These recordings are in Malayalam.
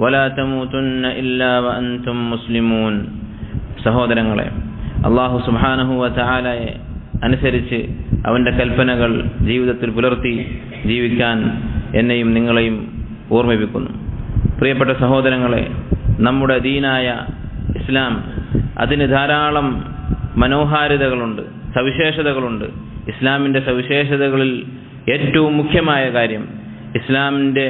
വലാ تموتن ഇല്ലാ വ അൻതും മുസ്ലിമൂൻ. സഹോദരങ്ങളെ അല്ലാഹു സുബ്ഹാനഹു വതആലയെ അനുസരിച്ച് അവന്റെ കൽപ്പനകൾ ജീവിതത്തിൽ പുലർത്തി ജീവിക്കാൻ എന്നെയും നിങ്ങളെയും ഓർമ്മിപ്പിക്കുന്നു. പ്രിയപ്പെട്ട സഹോദരങ്ങളെ നമ്മുടെ ദീനായ ഇസ്ലാം അതിന് ധാരാളം മനോഹാരിതകളുണ്ട് സവിശേഷതകളുണ്ട്. ഇസ്ലാമിന്റെ സവിശേഷതകളിൽ ഏറ്റവും മുഖ്യമായ കാര്യം ഇസ്ലാമിന്റെ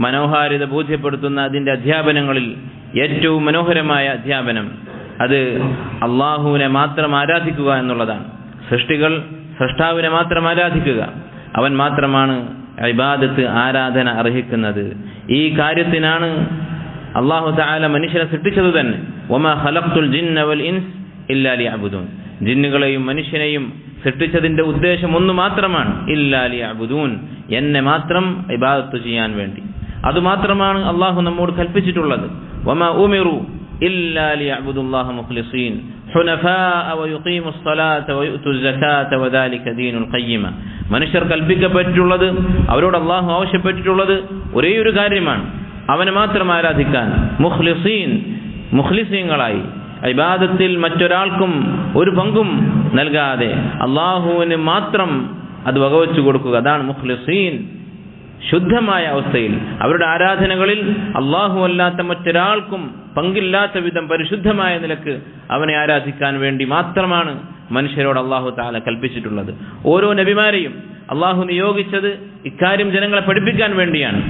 മനോഹാരിത ബോധ്യപ്പെടുത്തുന്ന അതിന്റെ അധ്യാപനങ്ങളിൽ ഏറ്റവും മനോഹരമായ അധ്യാപനം അത് അള്ളാഹുവിനെ മാത്രം ആരാധിക്കുക എന്നുള്ളതാണ്. സൃഷ്ടികൾ സൃഷ്ടാവിനെ മാത്രം ആരാധിക്കുക. അവൻ മാത്രമാണ് ഇബാദത്ത് ആരാധന അർഹിക്കുന്നത്. ഈ കാര്യത്തിനാണ് അള്ളാഹു താല മനുഷ്യനെ സൃഷ്ടിച്ചത് തന്നെ. ഒമ ഹലഖ്തുൽ ജിന്ന വൽ ഇൻസ് ഇല്ലാലി അബുദൂൻ ജിന്നുകളെയും മനുഷ്യനെയും സൃഷ്ടിച്ചതിന്റെ ഉദ്ദേശം ഒന്ന് മാത്രമാണ് ഇല്ലാലി അബുദൂൻ എന്നെ മാത്രം ഇബാദത്ത് ചെയ്യാൻ വേണ്ടി. അതുമാത്രമാണ് അള്ളാഹു നമ്മോട് കൽപ്പിച്ചിട്ടുള്ളത് വമ ഉമിറു ഇല്ലാലി അബുദുല്ലാഹ മുഖ്ലിസീൻ حنفاء ويقيموا الصلاة ويؤتوا الزكاة وذلك دين القيمة മനുഷ്യർ കൽപ്പിക്കപ്പെട്ടിട്ടുള്ളത് അവരോട് അള്ളാഹു ആവശ്യപ്പെട്ടിട്ടുള്ളത് ഒരേ ഒരു കാര്യമാണ് അവനെ മാത്രം ആരാധിക്കാൻ മുഖ്ലിസീൻ മുഖ്ലിസീങ്ങളായി ഇബാദത്തിൽ മറ്റൊരാൾക്കും ഒരു പങ്കും നൽകാതെ അള്ളാഹുവിന് മാത്രം അത് വകവച്ചു കൊടുക്കുക അതാണ് മുഖ്ലിസീൻ ശുദ്ധമായ അവസ്ഥയിൽ അവരുടെ ആരാധനകളിൽ അള്ളാഹു അല്ലാത്ത മറ്റൊരാൾക്കും പങ്കില്ലാത്ത വിധം പരിശുദ്ധമായ നിലയ്ക്ക് അവനെ ആരാധിക്കാൻ വേണ്ടി മാത്രമാണ് മനുഷ്യരോട് അള്ളാഹു താല കൽപ്പിച്ചിട്ടുള്ളത്. ഓരോ നബിമാരെയും അള്ളാഹു നിയോഗിച്ചത് ഇക്കാര്യം ജനങ്ങളെ പഠിപ്പിക്കാൻ വേണ്ടിയാണ്.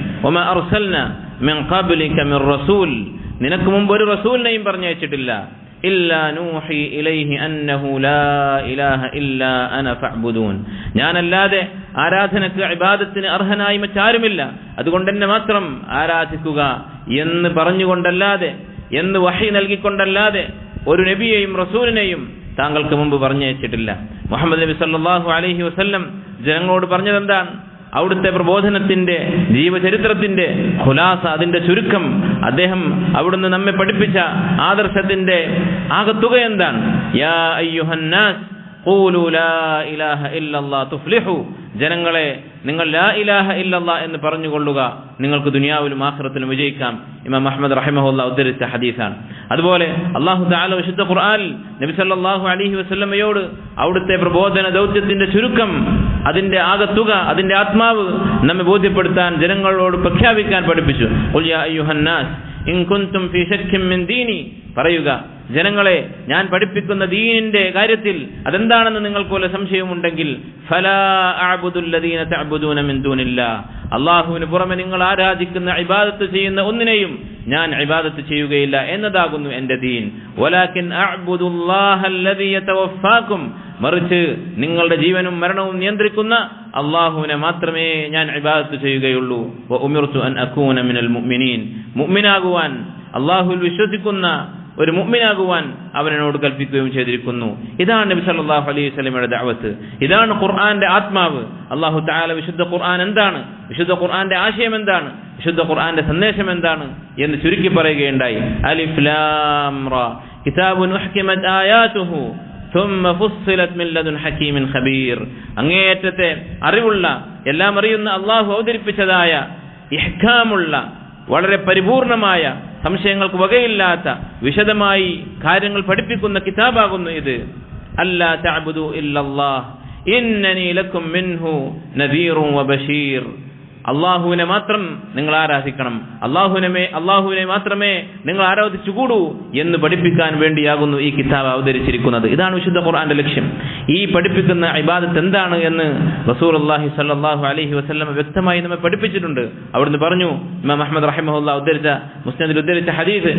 നിനക്ക് മുമ്പ് ഒരു റസൂലിനെയും പറഞ്ഞയച്ചിട്ടില്ല. ഇല്ലാ നൂഹി ഇലൈഹി അന്നഹു ലാ ഇലാഹ ഇല്ല അന ഫഅ്ബുദൂൻ. ഞാനല്ലാതെ ആരാധനക്ക് ഇബാദത്തിന് അർഹനായി മറ്റാരുമില്ല. അതുകൊണ്ട് എന്നെ മാത്രം ആരാധിക്കുക എന്ന് പറഞ്ഞുകൊണ്ടല്ലാതെ എന്ന് വഹി നൽകിക്കൊണ്ടല്ലാതെ ഒരു നബിയെയും റസൂലിനെയും താങ്കൾക്ക് മുമ്പ് പറഞ്ഞയച്ചിട്ടില്ല. മുഹമ്മദ് നബി സല്ലാഹു അലഹി വസ്ല്ലം ജനങ്ങളോട് പറഞ്ഞത് എന്താണ് അവിടുത്തെ പ്രബോധനത്തിന്റെ ജീവചരിത്രത്തിന്റെ ഖുലാസ അതിന്റെ ചുരുക്കം അദ്ദേഹം അവിടുന്ന് നമ്മെ പഠിപ്പിച്ച ആദർശത്തിന്റെ ആകത്തുക എന്താണ്? യാ അയ്യുഹന്നാസ് ഖൂലു ലാ ഇലാഹ ഇല്ലല്ലാഹ് തുഫ്ലിഹു. ജനങ്ങളെ നിങ്ങൾ ലാ ഇലാഹ ഇല്ലല്ലാ എന്ന് പറഞ്ഞുകൊള്ളുക. നിങ്ങൾക്ക് ദുനിയാവിലും ആഖിറത്തിലും വിജയിക്കാം. ഇമാം അഹമ്മദ് റഹിമഹുല്ല ഉദ്ധരിച്ച ഹദീസാണ്. അതുപോലെ അള്ളാഹു താല വിശുദ്ധ ഖുർആൻ നബി സല്ലല്ലാഹു അലഹി വസല്ലമയോട് അവിടുത്തെ പ്രബോധന ദൗത്യത്തിന്റെ ചുരുക്കം അതിന്റെ ആകത്തുക അതിന്റെ ആത്മാവ് നമ്മെ ബോധ്യപ്പെടുത്താൻ ജനങ്ങളോട് പ്രഖ്യാപിക്കാൻ പഠിപ്പിച്ചു. പറയുക ജനങ്ങളെ ഞാൻ പഠിപ്പിക്കുന്ന ദീനിന്റെ കാര്യത്തിൽ അതെന്താണെന്ന് നിങ്ങൾക്ക് പോലെ സംശയമുണ്ടെങ്കിൽ അള്ളാഹുവിന് പുറമെ നിങ്ങൾ ആരാധിക്കുന്ന ഇബാദത്ത് ചെയ്യുന്ന ഒന്നിനെയും ഞാൻ ഇബാദത്ത് ചെയ്യുകയില്ല എന്നതാകുന്നു എന്റെ ദീൻ. മറിച്ച് നിങ്ങളുടെ ജീവനും മരണവും നിയന്ത്രിക്കുന്ന അള്ളാഹുവിനെ മാത്രമേ ഞാൻ ഇബാദത്ത് ചെയ്യുകയുള്ളൂ. മുഅ്മിനാകുവാൻ അള്ളാഹുവിൽ വിശ്വസിക്കുന്ന ഒരു മുമ്മിനാകുവാൻ അവനോട് കൽപ്പിക്കുകയും ചെയ്തിരിക്കുന്നു. ഇതാണ് നബി സല്ലല്ലാഹു അലൈഹി വസല്ലമയുടെ ദഅവത്ത്. ഇതാണ് ഖുർആന്റെ ആത്മാവ്. അല്ലാഹു തആല വിശുദ്ധ ഖുർആൻ എന്താണ്? വിശുദ്ധ ഖുർആന്റെ ആശയം എന്താണ്? വിശുദ്ധ ഖുർആന്റെ സന്ദേശം എന്താണ്? എന്ന് ചുരുക്കി പറയുകയുണ്ടായി. അലിഫ് ലാം റാ. കിതാബുൻ ഖബീർ. അങ്ങേയറ്റത്തെ അറിവുള്ള എല്ലാം അറിയുന്ന അള്ളാഹു അവതരിപ്പിച്ചതായ ഇഹ്കാമുള്ള വളരെ പരിപൂർണമായ സംശയങ്ങൾക്ക് വകയില്ലാത്ത വിശദമായി കാര്യങ്ങൾ പഠിപ്പിക്കുന്ന കിതാബാകുന്നു ഇത്. അല്ലാ ഇല്ലല്ലാഹ്. ഇന്നനി ലക്കും മിൻഹു നദീറും വബശീർ അള്ളാഹുവിനെ മാത്രം നിങ്ങൾ ആരാധിക്കണം. അള്ളാഹുവിനെ അള്ളാഹുവിനെ മാത്രമേ നിങ്ങൾ ആരാധിച്ചുകൂടൂ എന്ന് പഠിപ്പിക്കാൻ വേണ്ടിയാകുന്നു ഈ കിതാബ് അവതരിച്ചിരിക്കുന്നത്. ഇതാണ് വിശുദ്ധ ഖുർആന്റെ ലക്ഷ്യം. ഈ പഠിപ്പിക്കുന്ന ഇബാദത്ത് എന്താണ് എന്ന് റസൂൽ അള്ളാഹി സല്ലാഹു അലഹി വസ്ലം വ്യക്തമായി നമ്മെ പഠിപ്പിച്ചിട്ടുണ്ട്. അവിടുന്ന് പറഞ്ഞു ഇമാം അഹമ്മദ് റഹിമഹുല്ല ഉദ്ധരിച്ച മുസ്ലിം ഉദ്ധരിച്ച ഹദീസ്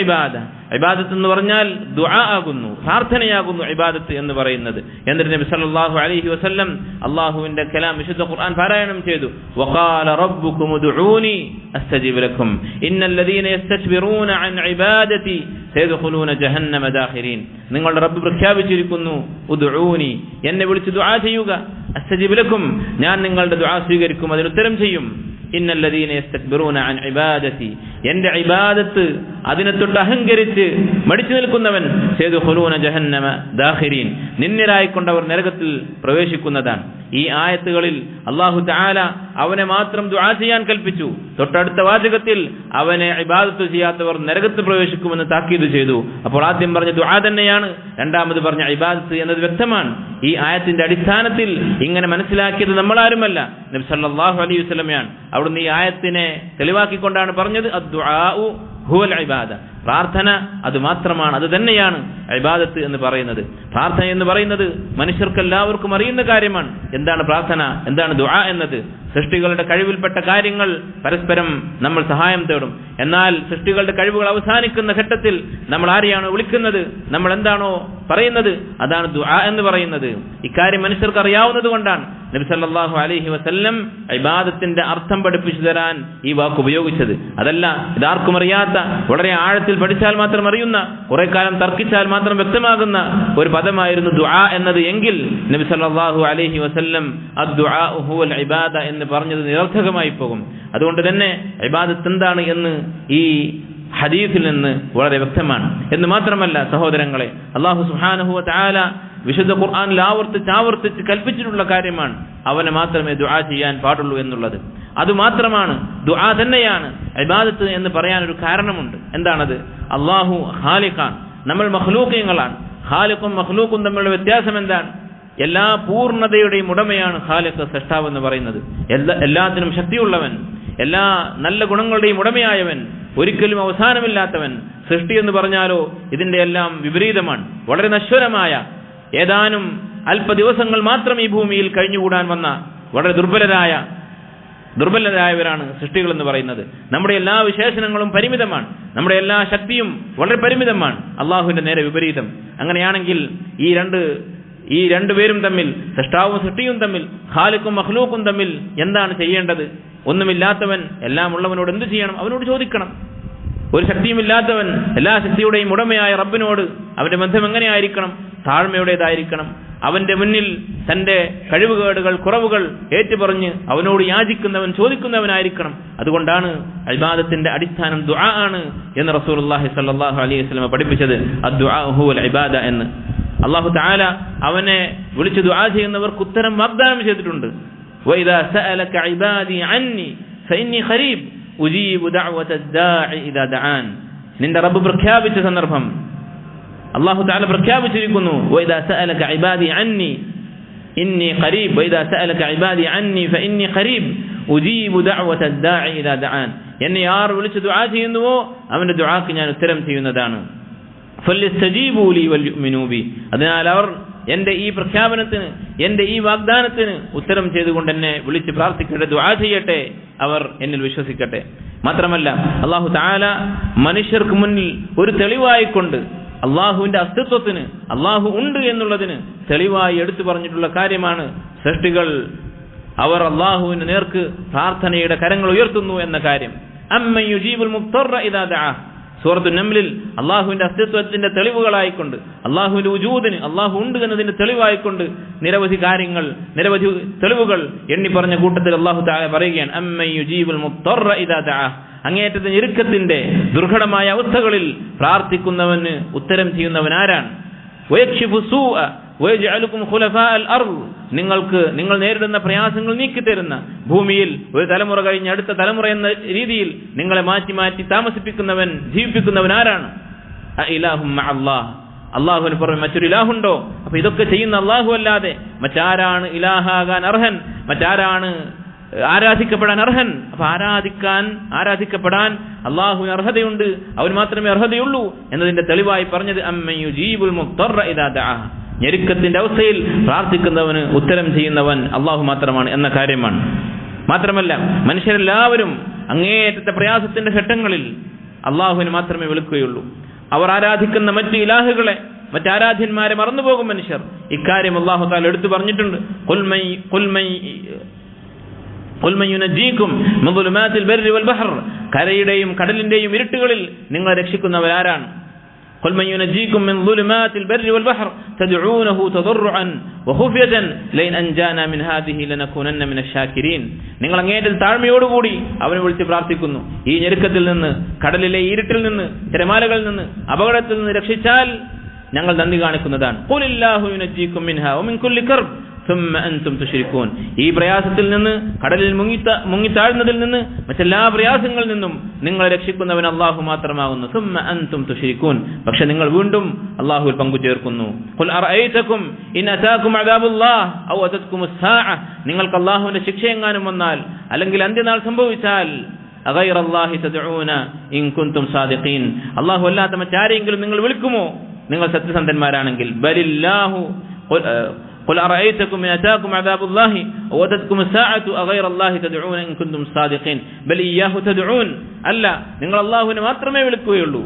ഇബാദ. ഇബാദത്ത് എന്ന് പറഞ്ഞാൽ ദുആ ആകുന്നു പ്രാർത്ഥനയാകുന്നു ഇബാദത്ത് എന്ന് പറയുന്നത്. എന്നിട്ട് നബി സല്ലല്ലാഹു അലൈഹി വസല്ലം അള്ളാഹുവിന്റെ കലാം വിശുദ്ധ ഖുർആൻ പാരായണം ചെയ്തു. വഖാല റബ്ബുക്കും ഉദ്ഊനി അസ്തജിബ് ലക്കും. ഇന്നല്ലദീന യസ്തക്ബിറൂന അൻ ഇബാദതി സയദ്ഖുലൂന ജഹന്നമ ദാഖിരീൻ. നിങ്ങളുടെ റബ്ബ് പ്രഖ്യാപിച്ചിരിക്കുന്നു ഉദ്ഊനി എന്നെ വിളിച്ച് ദുആ ചെയ്യുക അസ്തജീബ് ലക്കും. ഞാൻ നിങ്ങളുടെ ദുആ സ്വീകരിക്കും അതിന് ഉത്തരം ചെയ്യും. ഇന്നല്ലദീന യസ്തക്ബിറൂന അൻ ഇബാദതി എന്റെ ഇബാദത്ത് അതിനെ തൊട്ട് അഹങ്കരിച്ച് മടിച്ചു നിൽക്കുന്നവൻ സേതുഹുലൂന ജഹന്നമ ദാഹിരീൻ നിന്നിലായിക്കൊണ്ടവർ നരകത്തിൽ പ്രവേശിക്കുന്നതാണ്. ഈ ആയത്തുകളിൽ അള്ളാഹു താല അവനെ മാത്രം ദുആ ചെയ്യാൻ കൽപ്പിച്ചു. തൊട്ടടുത്ത വാചകത്തിൽ അവനെ ഇബാദത്ത് ചെയ്യാത്തവർ നരകത്ത് പ്രവേശിക്കുമെന്ന് താക്കീത് ചെയ്തു. അപ്പോൾ ആദ്യം പറഞ്ഞ ദുആ തന്നെയാണ് രണ്ടാമത് പറഞ്ഞ ഇബാദത്ത് എന്നത് വ്യക്തമാണ്. ഈ ആയത്തിന്റെ അടിസ്ഥാനത്തിൽ ഇങ്ങനെ മനസ്സിലാക്കിയത് നമ്മളാരുമല്ല. നബി സല്ലല്ലാഹു അലൈഹി വസ്ലമയാണ് അവിടുന്ന് ഈ ആയത്തിനെ തെളിവാക്കിക്കൊണ്ടാണ് പറഞ്ഞത്. അദ്ദുആഉ ഹുവൽ ഇബാദ. പ്രാർത്ഥന അത് മാത്രമാണ് അത് തന്നെയാണ് ഇബാദത്ത് എന്ന് പറയുന്നത്. പ്രാർത്ഥന എന്ന് പറയുന്നത് മനുഷ്യർക്ക് എല്ലാവർക്കും അറിയുന്ന കാര്യമാണ്. എന്താണ് പ്രാർത്ഥന? എന്താണ് ദുആ എന്നത്? സൃഷ്ടികളുടെ കഴിവിൽപ്പെട്ട കാര്യങ്ങൾ പരസ്പരം നമ്മൾ സഹായം തേടും. എന്നാൽ സൃഷ്ടികളുടെ കഴിവുകൾ അവസാനിക്കുന്ന ഘട്ടത്തിൽ നമ്മൾ ആരെയാണ് വിളിക്കുന്നത് നമ്മൾ എന്താണോ പറയുന്നത് അതാണ് ദുആ എന്ന് പറയുന്നത്. ഇക്കാര്യം മനുഷ്യർക്ക് അറിയാവുന്നത് കൊണ്ടാണ് നബി സല്ലല്ലാഹു അലൈഹി വസല്ലം ഇബാദത്തിന്റെ അർത്ഥം പഠിപ്പിച്ചു തരാൻ ഈ വാക്ക് ഉപയോഗിച്ചത്. അതല്ല ഇതാർക്കും അറിയാത്ത വളരെ ആഴത്തിൽ പഠിച്ചാൽ മാത്രം അറിയുന്ന കുറെ കാലം തർക്കിച്ചാൽ മാത്രം വ്യക്തമാകുന്ന ഒരു പദമായിരുന്നു ദുആ എന്നത് എങ്കിൽ നബി സല്ലല്ലാഹു അലൈഹി വസല്ലം ഇബാദ എന്ന് പറഞ്ഞത് നിരർത്ഥകമായി പോകും. അതുകൊണ്ട് തന്നെ ഇബാദത്ത് എന്താണ് എന്ന് ഈ ഹദീസിൽ നിന്ന് വളരെ വ്യക്തമാണ്. എന്ന് മാത്രമല്ല സഹോദരങ്ങളെ അള്ളാഹു സുഹാനഹു താല വിശുദ്ധ ഖുർആാനിൽ ആവർത്തിച്ച് ആവർത്തിച്ച് കൽപ്പിച്ചിട്ടുള്ള കാര്യമാണ് അവനെ മാത്രമേ ദുആ ചെയ്യാൻ പാടുള്ളൂ എന്നുള്ളത്. അത് മാത്രമാണ് ദുആ തന്നെയാണ് ഇബാദത്ത് എന്ന് പറയാൻ ഒരു കാരണമുണ്ട്. എന്താണത്? അള്ളാഹു ഖാലിഖാൻ നമ്മൾ മഹ്ലൂക്കങ്ങളാണ് ഖാലിഖും മഹ്ലൂക്കും തമ്മിലുള്ള വ്യത്യാസം എന്താണ്? എല്ലാ പൂർണതയുടെയും ഉടമയാണ് ഖാലിഖ് സൃഷ്ടാവ് എന്ന് പറയുന്നത്. എല്ലാ എല്ലാത്തിനും ശക്തിയുള്ളവൻ എല്ലാ നല്ല ഗുണങ്ങളുടെയും ഉടമയായവൻ ഒരിക്കലും അവസാനമില്ലാത്തവൻ സൃഷ്ടി എന്ന് പറഞ്ഞാലോ ഇതിന്റെ എല്ലാം വിപരീതമാണ്. വളരെ നശ്വരമായ ഏതാനും അല്പ ദിവസങ്ങൾ മാത്രം ഈ ഭൂമിയിൽ കഴിഞ്ഞുകൂടാൻ വന്ന വളരെ ദുർബലരായ ദുർബലരായവരാണ് സൃഷ്ടികൾ എന്ന് പറയുന്നത്. നമ്മുടെ എല്ലാ വിശേഷണങ്ങളും പരിമിതമാണ്. നമ്മുടെ എല്ലാ ശക്തിയും വളരെ പരിമിതമാണ്. അള്ളാഹുവിന്റെ നേരെ വിപരീതം. അങ്ങനെയാണെങ്കിൽ ഈ രണ്ട് ഈ രണ്ടുപേരും തമ്മിൽ സൃഷ്ടാവും സൃഷ്ടിയും തമ്മിൽ ഖാലിക്കും മഖ്ലൂക്കും തമ്മിൽ എന്താണ് ചെയ്യേണ്ടത്? ഒന്നുമില്ലാത്തവൻ എല്ലാം ഉള്ളവനോട് എന്ത് ചെയ്യണം? അവനോട് ചോദിക്കണം. ഒരു ശക്തിയുമില്ലാത്തവൻ എല്ലാ ശക്തിയുടെയും ഉടമയായ റബ്ബിനോട് അവന്റെ ബന്ധം എങ്ങനെയായിരിക്കണം? താഴ്മയുടേതായിരിക്കണം. അവന്റെ മുന്നിൽ തന്റെ കഴിവുകേടുകൾ കുറവുകൾ ഏറ്റുപറഞ്ഞ് അവനോട് യാചിക്കുന്നവൻ ചോദിക്കുന്നവനായിരിക്കണം. അതുകൊണ്ടാണ് അൽബാദത്തിന്റെ അടിസ്ഥാനം ദുആ ആണ് എന്ന് റസൂലുള്ളാഹി സല്ലാഹു അലൈഹി വസ്ലമ പഠിപ്പിച്ചത്. അദ്ദുആ ഹുവൽ ഇബാദ എന്ന്. അള്ളാഹു തആല അവനെ വിളിച്ച് ദുആ ചെയ്യുന്നവർക്ക് ഉത്തരം വാഗ്ദാനം ചെയ്തിട്ടുണ്ട് وإذا سألك عبادي عني فإني قريب أجيب دعوة الداعي إذا دعان നിന്റെ റബ്ബ് പ്രഖ്യാപിച്ച സന്ദർഭം അള്ളാഹു താല പ്രഖ്യാപിച്ചിരിക്കുന്നു وإذا سألك عبادي عني إني قريب وإذا سألك عبادي عني فإني قريب أجيب دعوة الداعي إذا دعان എന്നെ ആർ വിളിച്ച് ദുആ ചെയ്യുന്നുവോ അവന്റെ ദുആക്ക് ഞാൻ ഉത്തരം ചെയ്യുന്നതാണ് അതിനാൽ അവർ എന്റെ ഈ പ്രഖ്യാപനത്തിന് എന്റെ ഈ വാഗ്ദാനത്തിന് ഉത്തരം ചെയ്തുകൊണ്ട് എന്നെ വിളിച്ച് പ്രാർത്ഥിക്കട്ടെ ദുആ ചെയ്യട്ടെ അവർ എന്നിൽ വിശ്വസിക്കട്ടെ. മാത്രമല്ല അള്ളാഹു താല മനുഷ്യർക്ക് മുന്നിൽ ഒരു തെളിവായിക്കൊണ്ട് അള്ളാഹുവിന്റെ അസ്തിത്വത്തിന് അള്ളാഹു ഉണ്ട് എന്നുള്ളതിന് തെളിവായി എടുത്തു പറഞ്ഞിട്ടുള്ള കാര്യമാണ് സൃഷ്ടികൾ. അവർ അള്ളാഹുവിന് നേർക്ക് പ്രാർത്ഥനയുടെ കരങ്ങൾ ഉയർത്തുന്നു എന്ന കാര്യം. അമ്മ യുജീബുൽ മുക്തറ ദഅാ. സൂറത്തു നംലിൽ അള്ളാഹുവിന്റെ അസ്തിത്വത്തിന്റെ തെളിവുകളായിക്കൊണ്ട് അള്ളാഹുവിന്റെ ഉജൂദിന് അള്ളാഹു ഉണ്ട് എന്നതിന്റെ തെളിവായിക്കൊണ്ട് നിരവധി കാര്യങ്ങൾ നിരവധി തെളിവുകൾ എണ്ണി പറഞ്ഞ കൂട്ടത്തിൽ അള്ളാഹു താഴെ പറയുകയാണ് അങ്ങേറ്റത്തെ ഞെരുക്കത്തിന്റെ ദുർഘടമായ അവസ്ഥകളിൽ പ്രാർത്ഥിക്കുന്നവന് ഉത്തരം ചെയ്യുന്നവൻ ആരാണ് നിങ്ങൾക്ക് നിങ്ങൾ നേരിടുന്ന പ്രയാസങ്ങൾ നീക്കിത്തരുന്ന ഭൂമിയിൽ ഒരു തലമുറ കഴിഞ്ഞ് അടുത്ത തലമുറ എന്ന രീതിയിൽ നിങ്ങളെ മാറ്റി മാറ്റി താമസിപ്പിക്കുന്നവൻ ജീവിപ്പിക്കുന്നവൻ ആരാണ്? അള്ളാഹ് അള്ളാഹുവിന് പുറമെ മറ്റൊരു ഇലാഹുണ്ടോ? അപ്പൊ ഇതൊക്കെ ചെയ്യുന്ന അള്ളാഹു അല്ലാതെ മറ്റാരാണ് ഇലാഹാകാൻ അർഹൻ? മറ്റാരാണ് ആരാധിക്കപ്പെടാൻ അർഹൻ. അപ്പൊ ആരാധിക്കാൻ ആരാധിക്കപ്പെടാൻ അള്ളാഹുവിന് അർഹതയുണ്ട്. അവൻ മാത്രമേ അർഹതയുള്ളൂ എന്നതിന്റെ തെളിവായി പറഞ്ഞത് അമ്മയു ജീബുൽ ഞെരുക്കത്തിന്റെ അവസ്ഥയിൽ പ്രാർത്ഥിക്കുന്നവന് ഉത്തരം ചെയ്യുന്നവൻ അള്ളാഹു മാത്രമാണ് എന്ന കാര്യമാണ്. മാത്രമല്ല മനുഷ്യരെല്ലാവരും അങ്ങേയറ്റത്തെ പ്രയാസത്തിന്റെ ഘട്ടങ്ങളിൽ അള്ളാഹുവിന് മാത്രമേ വിളിക്കുകയുള്ളൂ. അവർ ആരാധിക്കുന്ന മറ്റു ഇലാഹുകളെ മറ്റാരാധ്യന്മാരെ മറന്നുപോകും മനുഷ്യർ. ഇക്കാര്യം അള്ളാഹു താൽ എടുത്തു പറഞ്ഞിട്ടുണ്ട്. കരയുടെയും കടലിന്റെയും ഇരുട്ടുകളിൽ നിങ്ങളെ രക്ഷിക്കുന്നവരാരാണ് قل من ينجيكم من ظلمات البر والبحر تدعونه تضرعا وخفية لئن أنجانا من هذه لنكونن من الشاكرين നിങ്ങൾ അങ്ങേറ്റൽ താഴ്മയോടുകൂടി അവനെ വിളിച്ച് പ്രാർത്ഥിക്കുന്നു ഈ ഞെരുക്കത്തിൽ നിന്ന് കടലിലെ ഇരുട്ടിൽ നിന്ന് തിരമാലകളിൽ നിന്ന് അപകടത്തിൽ നിന്ന് രക്ഷിച്ചാൽ ഞങ്ങൾ നന്ദി കാണിക്കുന്നതാണ് അൻതും തുഷരിക്കൂൻ ഈ പ്രയാസത്തിൽ നിന്ന് കടലിൽ മുങ്ങി മുങ്ങിത്താഴ്ന്നതിൽ നിന്ന് മറ്റെല്ലാ പ്രയാസങ്ങളിൽ നിന്നും നിങ്ങളെ രക്ഷിക്കുന്നവൻ അള്ളാഹു മാത്രമാകുന്നു. സുമ്മ അൻതും തുഷരിക്കൂൻ പക്ഷെ നിങ്ങൾ വീണ്ടും അള്ളാഹുവിൽ പങ്കു ചേർക്കുന്നു നിങ്ങൾക്ക് അള്ളാഹുവിന്റെ ശിക്ഷ എങ്ങാനും വന്നാൽ അല്ലെങ്കിൽ അന്ത്യനാൾ സംഭവിച്ചാൽ അള്ളാഹു അല്ലാത്ത മറ്റാരെങ്കിലും നിങ്ങൾ വിളിക്കുമോ? നിങ്ങൾ സത്യസന്ധന്മാരാണെങ്കിൽ. قل أرأيتكم إن أتاكم عذاب الله وأتتكم الساعة أغير الله تدعون إن كنتم صادقين بل إياه تدعون ألا നിങ്ങൾ അള്ളാഹുവിനെ മാത്രമേ വിളിക്കുകയുള്ളൂ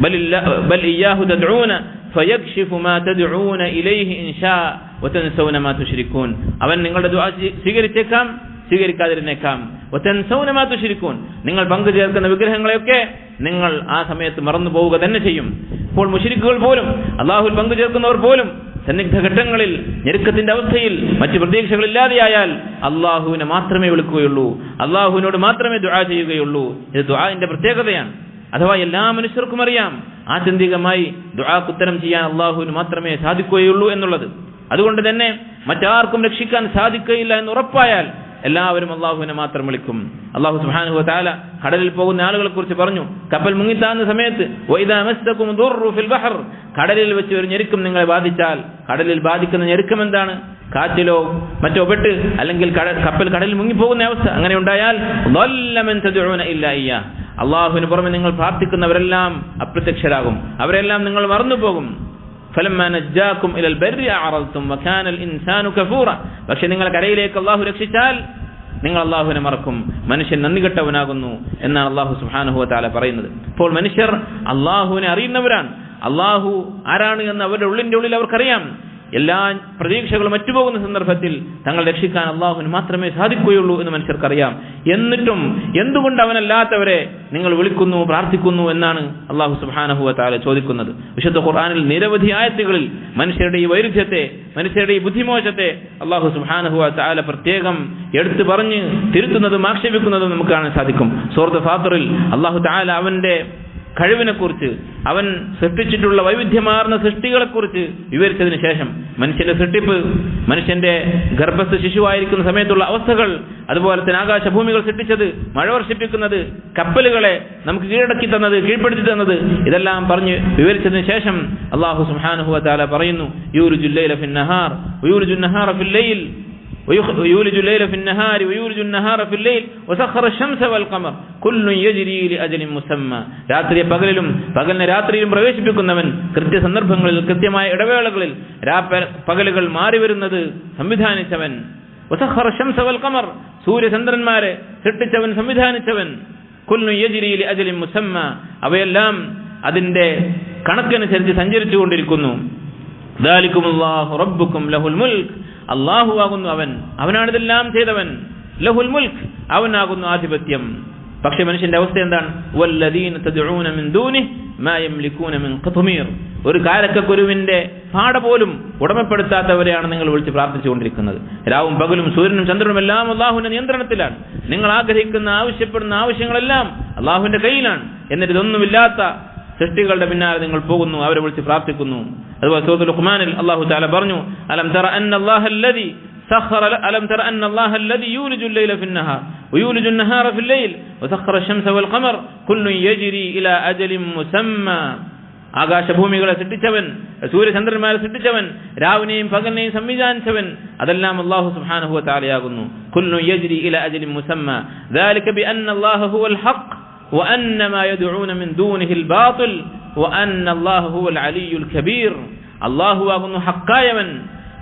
بل, الله بل إياه تدعون فيكشف ما تدعون إليه إن شاء وتنسون ما تشركون അവൻ നിങ്ങളുടെ ദുആ സ്വീ- സ്വീകരിച്ചേക്കാം സ്വീകരിക്കാതിരുന്നേക്കാം وتنسون ما تشركون നിങ്ങൾ പങ്കു ചേർക്കുന്ന വിഗ്രഹങ്ങളെയൊക്കെ നിങ്ങൾ ആ സമയത്ത് മറന്നു പോവുക തന്നെ ചെയ്യും ഇപ്പോൾ മുശരിക്കുകൾ പോലും അള്ളാഹുൽ പങ്കു ചേർക്കുന്നവർ പോലും സന്നിഗ്ധ ഘട്ടങ്ങളിൽ ഞെരുക്കത്തിന്റെ അവസ്ഥയിൽ മറ്റ് പ്രതീക്ഷകളില്ലാതെയായാൽ അള്ളാഹുവിനെ മാത്രമേ വിളിക്കുകയുള്ളൂ. അള്ളാഹുവിനോട് മാത്രമേ ദുആ ചെയ്യുകയുള്ളൂ. ഇത് ദുആന്റെ പ്രത്യേകതയാണ്. അഥവാ എല്ലാ മനുഷ്യർക്കും അറിയാം ആത്യന്തികമായി ദുആക്ക് ഉത്തരം ചെയ്യാൻ അള്ളാഹുവിന് മാത്രമേ സാധിക്കുകയുള്ളൂ എന്നുള്ളത്. അതുകൊണ്ട് തന്നെ മറ്റാർക്കും രക്ഷിക്കാൻ സാധിക്കുകയില്ല എന്ന് ഉറപ്പായാൽ എല്ലാവരും അള്ളാഹുവിനെ മാത്രം വിളിക്കും. അള്ളാഹു സുബാനുഹു താല കടലിൽ പോകുന്ന ആളുകളെ കുറിച്ച് പറഞ്ഞു. കപ്പൽ മുങ്ങിത്താന്ന സമയത്ത് കടലിൽ വെച്ച് ഒരു ഞെരുക്കം നിങ്ങളെ ബാധിച്ചാൽ കടലിൽ ബാധിക്കുന്ന ഞെരുക്കം എന്താണ്? കാറ്റിലോ മറ്റോ പെട്ട് അല്ലെങ്കിൽ കപ്പൽ കടലിൽ മുങ്ങിപ്പോകുന്ന അവസ്ഥ അങ്ങനെ ഉണ്ടായാൽ അള്ളാഹുവിന് പുറമെ നിങ്ങൾ പ്രാർത്ഥിക്കുന്നവരെല്ലാം അപ്രത്യക്ഷരാകും. അവരെല്ലാം നിങ്ങൾ മറന്നുപോകും. ഫലം നജ്ജാക്കും ഇലൽ ബർരി അഅറദ്തും വകാനൽ ഇൻസാനു കഫൂറ പക്ഷേ നിങ്ങൾ കരയിലേക്ക് അല്ലാഹു രക്ഷിച്ചാൽ നിങ്ങൾ അള്ളാഹുവിനെ മറക്കും. മനുഷ്യൻ നന്ദി കെട്ടവനാകുന്നു എന്നാണ് അള്ളാഹു സുഹാനുഹുവ താല പറയുന്നത്. ഇപ്പോൾ മനുഷ്യർ അള്ളാഹുവിനെ അറിയുന്നവരാണ്. അള്ളാഹു ആരാണ് എന്ന് അവരുടെ ഉള്ളിന്റെ ഉള്ളിൽ അവർക്കറിയാം. എല്ലാ പ്രതീക്ഷകളും മറ്റുപോകുന്ന സന്ദർഭത്തിൽ തങ്ങൾ രക്ഷിക്കാൻ അള്ളാഹുവിന് മാത്രമേ സാധിക്കുകയുള്ളൂ എന്ന് മനുഷ്യർക്കറിയാം. എന്നിട്ടും എന്തുകൊണ്ട് അവനല്ലാത്തവരെ നിങ്ങൾ വിളിക്കുന്നു പ്രാർത്ഥിക്കുന്നു എന്നാണ് അള്ളാഹു സുബാനഹുവ ചോദിക്കുന്നത്. വിശുദ്ധ ഖുർആാനിൽ നിരവധി ആയത്തുകളിൽ മനുഷ്യരുടെ ഈ വൈരുദ്ധ്യത്തെ മനുഷ്യരുടെ ഈ ബുദ്ധിമോശത്തെ അള്ളാഹു സുബാനഹുവ താല പ്രത്യേകം എടുത്തു പറഞ്ഞ് തിരുത്തുന്നതും ആക്ഷേപിക്കുന്നതും നമുക്ക് കാണാൻ സാധിക്കും. സുഹൃത്ത് ഫാത്തറിൽ അള്ളാഹു താല അവന്റെ കഴിവിനെക്കുറിച്ച് അവൻ സൃഷ്ടിച്ചിട്ടുള്ള വൈവിധ്യമാർന്ന സൃഷ്ടികളെക്കുറിച്ച് വിവരിച്ചതിന് ശേഷം മനുഷ്യന്റെ സൃഷ്ടിപ്പ് മനുഷ്യന്റെ ഗർഭസ്ഥ ശിശുവായിരിക്കുന്ന സമയത്തുള്ള അവസ്ഥകൾ അതുപോലെ തന്നെ ആകാശഭൂമികൾ സൃഷ്ടിച്ചത് മഴ വർഷിപ്പിക്കുന്നത് കപ്പലുകളെ നമുക്ക് കീഴടക്കി തന്നത് കീഴ്പ്പെടുത്തി തന്നത് ഇതെല്ലാം പറഞ്ഞ് വിവരിച്ചതിന് ശേഷം അള്ളാഹു സുഹാനുഹുല പറയുന്നു ويولج الليل في النهار ويولج النهار في الليل وسخر الشمس والقمر كل يجري لأجل مسمى രാത്രിയെ പകലിലും പകലിനെ രാത്രിയിലും പ്രവേശിപ്പിക്കുന്നവൻ കൃത്യസന്ദർഭങ്ങളിൽ കൃത്യമായ ഇടവേളകളിൽ രാപ്പ- പകലുകൾ മാറി വരുന്നത് സംവിധാനിച്ചവൻ وسخر الشمس والقمر സൂര്യചന്ദ്രന്മാരെ സൃഷ്ടിച്ചവൻ സംവിധാനിച്ചവൻ കുല്ലു യജ്രി ലഅജലി മുസമ്മ അവയെല്ലാം അതിന്റെ കണക്കനുസരിച്ച് സഞ്ചരിച്ചു കൊണ്ടിരിക്കുന്നു ദാലിക്കുമുല്ലാഹു റബ്ബുക്കും ലഹുൽ മുൽക്ക് അള്ളാഹു ആകുന്നു അവൻ. അവനാണ് ഇതെല്ലാം ചെയ്തവൻ. ലഹുൽ മുൽക്ക്. അവനാകുന്നു ആധിപത്യം. പക്ഷെ മനുഷ്യന്റെ അവസ്ഥ എന്താണ്? ഒരു കാരക്കക്കുരുവിന്റെ പാട പോലും ഉടമപ്പെടുത്താത്തവരെയാണ് നിങ്ങൾ വിളിച്ച് പ്രാർത്ഥിച്ചുകൊണ്ടിരിക്കുന്നത്. രാവും പകലും സൂര്യനും ചന്ദ്രനും എല്ലാം അള്ളാഹുവിന്റെ നിയന്ത്രണത്തിലാണ്. നിങ്ങൾ ആഗ്രഹിക്കുന്ന ആവശ്യപ്പെടുന്ന ആവശ്യങ്ങളെല്ലാം അള്ളാഹുവിന്റെ കയ്യിലാണ്. എന്നിട്ട് ഇതൊന്നുമില്ലാത്ത സൃഷ്ടികളുടെ പിന്നാലെ നിങ്ങൾ പോകുന്നു അവരെ വിളിച്ച് പ്രാർത്ഥിക്കുന്നു അതുപോലെ സൂറത്തുൽ ലുഖ്മാനിൽ അല്ലാഹു തആല പറഞ്ഞു അലം തറ അന്ന അല്ലാഹല്ലദി سخر ألم تر أن الله الذي يولج الليل في النهار ويولج النهار في الليل وسخر الشمس والقمر كل يجري إلى أجل مسمى ആകാശഭൂമികളെ സൃഷ്ടിച്ചവൻ സൂര്യചന്ദ്രന്മാരെ സൃഷ്ടിച്ചവൻ രാവിനെയും പകലിനെയും സംവിധാനിച്ചവൻ അതെല്ലാം അള്ളാഹു സുബ്ഹാനഹു വതആലയാകുന്നു കുല്ലു യജ്രി ഇല അജലിൻ മുസമ്മ ذلك بأن الله هو الحق وأن ما يدعون من دونه الباطل وأن الله هو العلي الكبير الله ആകുന്നു ഹക്കായവൻ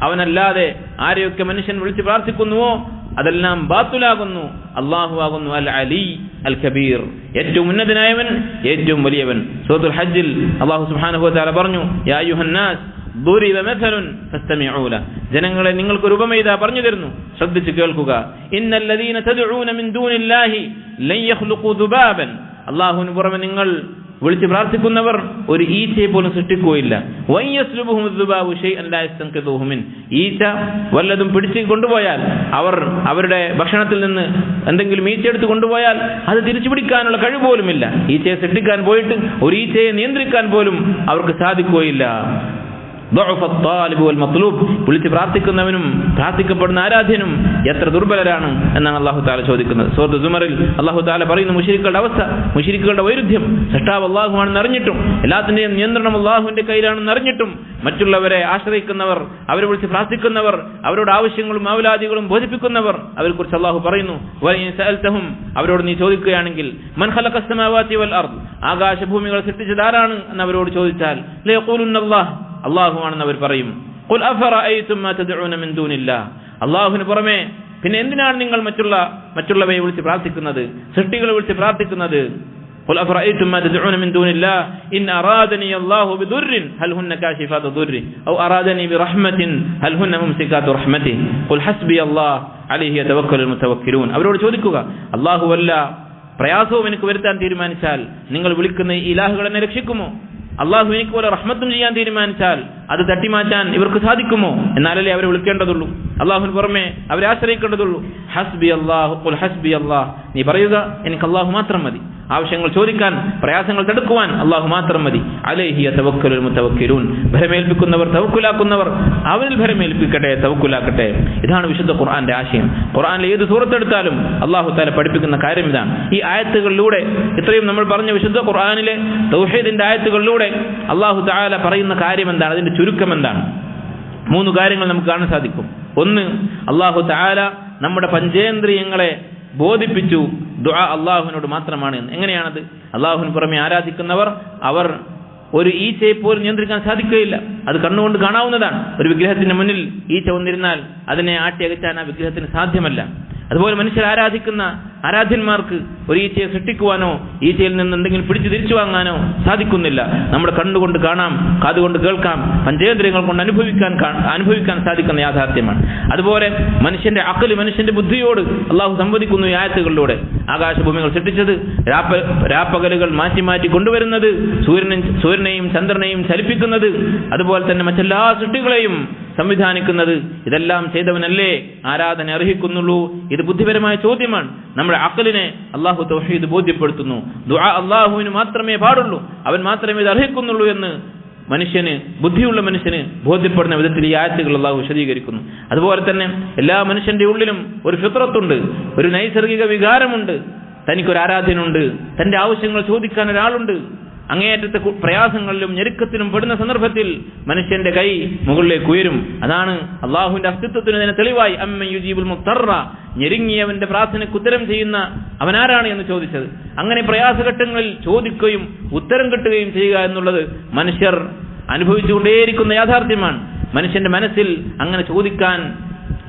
അവനല്ലാതെ ആരെയൊക്കെ മനുഷ്യൻ വിളിച്ച് പ്രാർത്ഥിക്കുന്നുവോ അതെല്ലാം ബാത്തുലാകുന്നു അള്ളാഹു ആകുന്നു അൽ അലി അൽ കബീർ ഏറ്റവും ഉന്നതനായവൻ ഏറ്റവും വലിയവൻ സൂറത്തുൽ ഹജ്ജിൽ അള്ളാഹു സുബ്ഹാനഹു വതആല പറഞ്ഞു യാ അയ്യുഹന്നാസ് ജനങ്ങളെ നിങ്ങൾക്ക് ഒരു ഉപമ പറഞ്ഞു തരുന്നു. ശ്രദ്ധിച്ച് കേൾക്കുക. അള്ളാഹുവിന് പുറമെ നിങ്ങൾ വിളിച്ച് പ്രാർത്ഥിക്കുന്നവർ ഒരു ഈച്ചയെ പോലും സൃഷ്ടിക്കുകയില്ല. ഈച്ച വല്ലതും പിടിച്ച് കൊണ്ടുപോയാൽ അവർ അവരുടെ ഭക്ഷണത്തിൽ നിന്ന് എന്തെങ്കിലും ഈച്ച എടുത്ത് കൊണ്ടുപോയാൽ അത് തിരിച്ചു പിടിക്കാനുള്ള കഴിവ് പോലുമില്ല. ഈച്ചയെ സൃഷ്ടിക്കാൻ പോയിട്ട് ഒരു ഈച്ചയെ നിയന്ത്രിക്കാൻ പോലും അവർക്ക് സാധിക്കുകയില്ല. മത്ലൂബ് വിളിച്ച് പ്രാർത്ഥിക്കുന്നവനും പ്രാർത്ഥിക്കപ്പെടുന്ന ആരാധ്യനും എത്ര ദുർബലരാണ് എന്നാണ് അള്ളാഹു താല ചോദിക്കുന്നത്. സുഹൃത്ത് സുമറിൽ അള്ളാഹു താല പറയുന്ന മുഷിരിക്കളുടെ അവസ്ഥ മുഷിരിക്കളുടെ വൈരുദ്ധ്യം സട്ടാവ് അള്ളാഹുവാണെന്ന് അറിഞ്ഞിട്ടും എല്ലാത്തിന്റെയും നിയന്ത്രണം അള്ളാഹുവിന്റെ കയ്യിലാണെന്ന് അറിഞ്ഞിട്ടും മറ്റുള്ളവരെ ആശ്രയിക്കുന്നവർ അവരെ വിളിച്ച് പ്രാർത്ഥിക്കുന്നവർ അവരോട് ആവശ്യങ്ങളും ആവലാദികളും ബോധിപ്പിക്കുന്നവർ അവരെക്കുറിച്ച് അള്ളാഹു പറയുന്നു അവരോട് നീ ചോദിക്കുകയാണെങ്കിൽ ആകാശഭൂമികൾ സൃഷ്ടിച്ചത് ആരാണ് എന്ന് അവരോട് ചോദിച്ചാൽ അള്ളാഹുവാണെന്ന് അവർ പറയും ഖുൽ അഫറഅയ്തും മാ തദ്ഊന മിൻ ദൂനില്ലാഹ് അള്ളാഹുവിന് പുറമെ പിന്നെ എന്തിനാണ് നിങ്ങൾ മറ്റുള്ള മറ്റുള്ളവയെ വിളിച്ച് പ്രാർത്ഥിക്കുന്നത് സൃഷ്ടികളെ വിളിച്ച് പ്രാർത്ഥിക്കുന്നത് قل أفرأيتم ما تدعون من دون الله إن أرادني الله بضر هل هن كاشفات ضره أو أرادني برحمة هل هن ممسكات رحمته قل حسبي الله عليه يتوكل المتوكلون അവരോട് ചോദിക്കുക അള്ളാഹു വല്ല പ്രയാസവും എനിക്ക് വരുത്താൻ തീരുമാനിച്ചാൽ നിങ്ങൾ വിളിക്കുന്ന ഈ ഇലാഹുകൾ എന്നെ രക്ഷിക്കുമോ അള്ളാഹു എനിക്ക് പോലെ റഹ്മത്തും ചെയ്യാൻ തീരുമാനിച്ചാൽ അത് തട്ടിമാറ്റാൻ ഇവർക്ക് സാധിക്കുമോ? എന്നാലല്ലേ അവരെ വിളിക്കേണ്ടതുള്ളൂ. അള്ളാഹുവിന് പുറമെ അവരെ ആശ്രയിക്കേണ്ടതുള്ളൂ. ഹസ്ബി അള്ളാഹു ഹസ്ബി അള്ളാഹ് നീ പറയുക എനിക്ക് അള്ളാഹു മാത്രം മതി. ആവശ്യങ്ങൾ ചോദിക്കാൻ പ്രയാസങ്ങൾ തടുക്കുവാൻ അള്ളാഹു മാത്രം മതി. അലേഹിയ തവക്കുലുൽ മുത്തവക്കിലൂൻ. ഭരമേൽപ്പിക്കുന്നവർ തവക്കുലാക്കുന്നവർ അവരിൽ ഭരമേൽപ്പിക്കട്ടെ തവക്കുലാക്കട്ടെ. ഇതാണ് വിശുദ്ധ ഖുർആന്റെ ആശയം. ഖുർആനിലെ ഏത് സൂറത്തെടുത്താലും അള്ളാഹു താല പഠിപ്പിക്കുന്ന കാര്യം ഇതാണ്. ഈ ആയത്തുകളിലൂടെ ഇത്രയും നമ്മൾ പറഞ്ഞ വിശുദ്ധ ഖുർആനിലെ തൗഹീദിന്റെ ആയത്തുകളിലൂടെ അള്ളാഹു താല പറയുന്ന കാര്യം എന്താണ്? അതിന്റെ ചുരുക്കം എന്താണ്? മൂന്ന് കാര്യങ്ങൾ നമുക്ക് കാണാൻ സാധിക്കും. ഒന്ന് അള്ളാഹു താല നമ്മുടെ പഞ്ചേന്ദ്രിയങ്ങളെ ബോധിപ്പിച്ചു ദുആ അള്ളാഹുവിനോട് മാത്രമാണ് എന്ന്. എങ്ങനെയാണത്? അള്ളാഹുവിന് പുറമെ ആരാധിക്കുന്നവർ അവർ ഒരു ഈച്ചയെ പോലും നിയന്ത്രിക്കാൻ സാധിക്കുകയില്ല. അത് കണ്ണുകൊണ്ട് കാണാവുന്നതാണ്. ഒരു വിഗ്രഹത്തിന്റെ മുന്നിൽ ഈച്ച വന്നിരുന്നാൽ അതിനെ ആട്ടിയകറ്റാൻ ആ വിഗ്രഹത്തിന് സാധ്യമല്ല. അതുപോലെ മനുഷ്യർ ആരാധിക്കുന്ന ആരാധ്യന്മാർക്ക് ഒരു ഈച്ചയെ സൃഷ്ടിക്കുവാനോ ഈച്ചയിൽ നിന്ന് എന്തെങ്കിലും പിടിച്ചു തിരിച്ചു വാങ്ങാനോ സാധിക്കുന്നില്ല. നമ്മുടെ കണ്ണുകൊണ്ട് കാണാം കാതുകൊണ്ട് കേൾക്കാം പഞ്ചേന്ദ്രിയങ്ങൾ കൊണ്ട് അനുഭവിക്കാൻ അനുഭവിക്കാൻ സാധിക്കുന്ന യാഥാർത്ഥ്യമാണ്. അതുപോലെ മനുഷ്യന്റെ അക്കൽ മനുഷ്യന്റെ ബുദ്ധിയോട് അള്ളാഹു സംവദിക്കുന്നു ഈ ആയത്തുകളിലൂടെ. ആകാശഭൂമികൾ സൃഷ്ടിച്ചത് രാപ്പ രാപ്പകലുകൾ മാറ്റി മാറ്റി കൊണ്ടുവരുന്നത് സൂര്യനും സൂര്യനെയും ചന്ദ്രനെയും ചലിപ്പിക്കുന്നത് അതുപോലെ തന്നെ മറ്റെല്ലാ സൃഷ്ടികളെയും സംവിധാനിക്കുന്നത് ഇതെല്ലാം ചെയ്തവനല്ലേ? ആരാധന അർഹിക്കുന്നുള്ളൂ. ഇത് ബുദ്ധിപരമായ ചോദ്യമാണ്. നമ്മുടെ അക്കലിനെ അള്ളാഹു തൗഹീദ് ബോധ്യപ്പെടുത്തുന്നു. ദുആ അള്ളാഹുവിന് മാത്രമേ പാടുള്ളൂ. അവൻ മാത്രമേ ഇത് അർഹിക്കുന്നുള്ളൂ എന്ന് മനുഷ്യന് ബുദ്ധിയുള്ള മനുഷ്യന് ബോധ്യപ്പെടുന്ന വിധത്തിൽ ഈ ആയത്തുകൾ അള്ളാഹു വിശദീകരിക്കുന്നു. അതുപോലെ തന്നെ എല്ലാ മനുഷ്യന്റെ ഉള്ളിലും ഒരു ഫിത്രത്തുണ്ട് ഒരു നൈസർഗിക വികാരമുണ്ട്. തനിക്കൊരു ആരാധ്യനുണ്ട് തന്റെ ആവശ്യങ്ങൾ ചോദിക്കാൻ ഒരാളുണ്ട്. അങ്ങേയറ്റത്തെ പ്രയാസങ്ങളിലും ഞെരുക്കത്തിലും പെടുന്ന സന്ദർഭത്തിൽ മനുഷ്യന്റെ കൈ മുകളിലേക്ക് ഉയരും. അതാണ് അള്ളാഹുവിന്റെ അസ്തിത്വത്തിന് തന്നെ തെളിവായി അമ്മ യുജീബുൽ മുത്തറ ഞെരുങ്ങിയവന്റെ പ്രാർത്ഥനയ്ക്ക് ഉത്തരം ചെയ്യുന്ന അവനാരാണ് എന്ന് ചോദിച്ചത്. അങ്ങനെ പ്രയാസഘട്ടങ്ങളിൽ ചോദിക്കുകയും ഉത്തരം കിട്ടുകയും ചെയ്യുക എന്നുള്ളത് മനുഷ്യർ അനുഭവിച്ചുകൊണ്ടേയിരിക്കുന്ന യാഥാർത്ഥ്യമാണ്. മനുഷ്യന്റെ മനസ്സിൽ അങ്ങനെ ചോദിക്കാൻ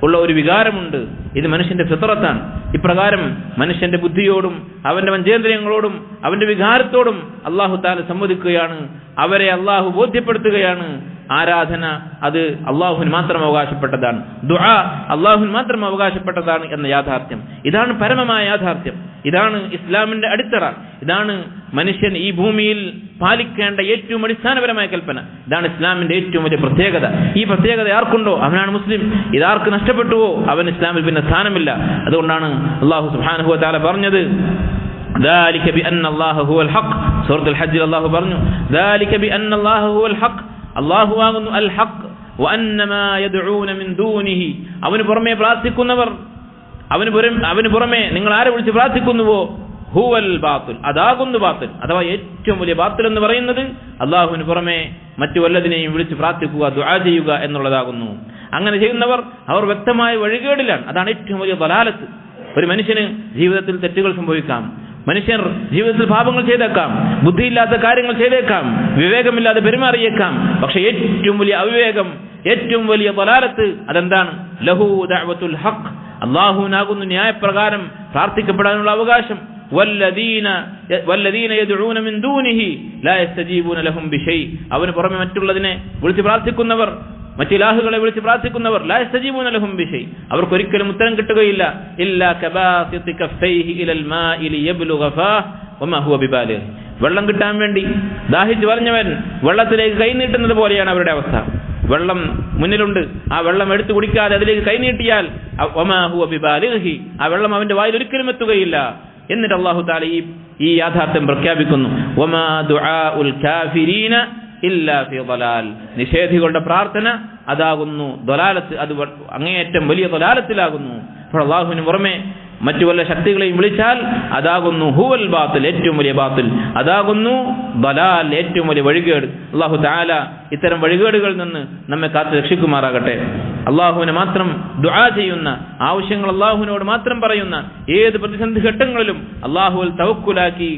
ഉള്ള ഒരു വികാരമുണ്ട്. ഇത് മനുഷ്യന്റെ ഫിത്രത്താണ് ഇപ്രകാരം മനുഷ്യന്റെ ബുദ്ധിയോടും അവന്റെ പഞ്ചേന്ദ്രിയങ്ങളോടും അവന്റെ വികാരത്തോടും അള്ളാഹു താല സമ്മതിക്കുകയാണ്. അവരെ അള്ളാഹു ബോധ്യപ്പെടുത്തുകയാണ്. ആരാധന അത് അള്ളാഹുവിന് മാത്രം അവകാശപ്പെട്ടതാണ്. ദുആ അള്ളാഹുവിന് മാത്രം അവകാശപ്പെട്ടതാണ് എന്ന യാഥാർത്ഥ്യം. ഇതാണ് പരമമായ യാഥാർത്ഥ്യം. ഇതാണ് ഇസ്ലാമിന്റെ അടിത്തറ. ഇതാണ് മനുഷ്യൻ ഈ ഭൂമിയിൽ പാലിക്കേണ്ട ഏറ്റവും അടിസ്ഥാനപരമായ കൽപ്പന ഇതാണ് ഇസ്ലാമിന്റെ ഏറ്റവും വലിയ പ്രത്യേകത ഈ പ്രത്യേകത ആർക്കുണ്ടോ അവനാണ് മുസ്ലിം ഇതാർക്ക് നഷ്ടപ്പെട്ടുവോ അവൻ ഇസ്ലാമിൽ പിന്നെ സ്ഥാനമില്ല അതുകൊണ്ടാണ് അള്ളാഹു സുബ്ഹാനഹു വ തആല പറഞ്ഞത് ذلك بأن الله هو الحق سورة الحج الله പറഞ്ഞു ذلك بأن الله هو الحق الله ആകുന്നു അൽ ഹഖ് وأن ما يدعون من دونه അവന് പുറമെ പ്രാർത്ഥിക്കുന്നവർ അവന് പുറം അവന് പുറമെ നിങ്ങൾ ആരെ വിളിച്ച് പ്രാർത്ഥിക്കുന്നുവോ ഹുവൽ ബാത്തുൽ അതാകുന്നു ബാത്തുൽ. അഥവാ ഏറ്റവും വലിയ ബാത്തുൽ എന്ന് പറയുന്നത് അള്ളാഹുവിന് പുറമെ മറ്റു വല്ലതിനെയും വിളിച്ച് പ്രാർത്ഥിക്കുക ദുആ ചെയ്യുക എന്നുള്ളതാകുന്നു. അങ്ങനെ ചെയ്യുന്നവർ അവർ വ്യക്തമായ വഴികേടിലാണ്. അതാണ് ഏറ്റവും വലിയ ദലാലത്ത്. ഒരു മനുഷ്യന് ജീവിതത്തിൽ തെറ്റുകൾ സംഭവിക്കാം. മനുഷ്യർ ജീവിതത്തിൽ പാപങ്ങൾ ചെയ്തേക്കാം. ബുദ്ധിയില്ലാത്ത കാര്യങ്ങൾ ചെയ്തേക്കാം. വിവേകമില്ലാതെ പെരുമാറിയേക്കാം. പക്ഷെ ഏറ്റവും വലിയ അവിവേകം ഏറ്റവും വലിയ ബലാലത്ത് അതെന്താണ്? ലഹു ദഅവത്തുൽ ഹഖ്. അള്ളാഹുവിനാകുന്നു ന്യായപ്രകാരം പ്രാർത്ഥിക്കപ്പെടാനുള്ള അവകാശം. വല്ലദീന والذين يدعون من دونه لا يستجيبون لهم بشيء അവന് പുറമെ മറ്റുള്ളതിനെ വിളിച്ച് പ്രാർത്ഥിക്കുന്നവർ മറ്റു ഇലാഹുകളെ വിളിച്ച് പ്രാർത്ഥിക്കുന്നവർ ലാ യസ്തജീബൂന ലഹും ബിശൈ അവർക്ക് ഒരിക്കലും ഉത്തരം കിട്ടുകയില്ല. ഇല്ലാ കബാസിത്തി കഫൈഹി ഇലൽ മാഇ ലിയബ്ലുഗ ഫാഹ് വമാ ഹുവ ബിബാലിഗ് വെള്ളം കിട്ടാൻ വേണ്ടി ദാഹിച്ചു പറഞ്ഞവൻ വെള്ളത്തിലേക്ക് കൈ നീട്ടുന്നത് പോലെയാണ് അവരുടെ അവസ്ഥ. വെള്ളം മുന്നിലുണ്ട്. ആ വെള്ളം എടുത്തു കുടിക്കാതെ അതിലേക്ക് കൈനീട്ടിയാൽ ആ വെള്ളം അവന്റെ വായിൽ ഒരിക്കലും എത്തുകയില്ല. എന്നിട്ട് അള്ളാഹു താല ഈ ഈ യാഥാർത്ഥ്യം പ്രഖ്യാപിക്കുന്നു. വമാ നിഷേധികളുടെ പ്രാർത്ഥന അതാകുന്നു. ദലാലത്ത് അത് അങ്ങേയറ്റം വലിയ ദൊലാലത്തിലാകുന്നു. അപ്പോൾ അള്ളാഹുവിന് പുറമെ മറ്റു വല്ല ശക്തികളെയും വിളിച്ചാൽ അതാകുന്നു ഹുവൽ ബാത്തിൽ ഏറ്റവും വലിയ ബാത്തിൽ. അതാകുന്നു ബലാൽ ഏറ്റവും വലിയ വഴികേട്. അള്ളാഹു താല ഇത്തരം വഴികേടുകളിൽ നിന്ന് നമ്മെ കാത്ത് രക്ഷിക്കുമാറാകട്ടെ. അള്ളാഹുവിനെ മാത്രം ദുആ ചെയ്യുന്ന ആവശ്യങ്ങൾ അള്ളാഹുവിനോട് മാത്രം പറയുന്ന ഏത് പ്രതിസന്ധി ഘട്ടങ്ങളിലും അള്ളാഹുവിൽ തവക്കുലാക്കി